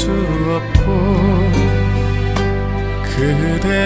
수 없고 그대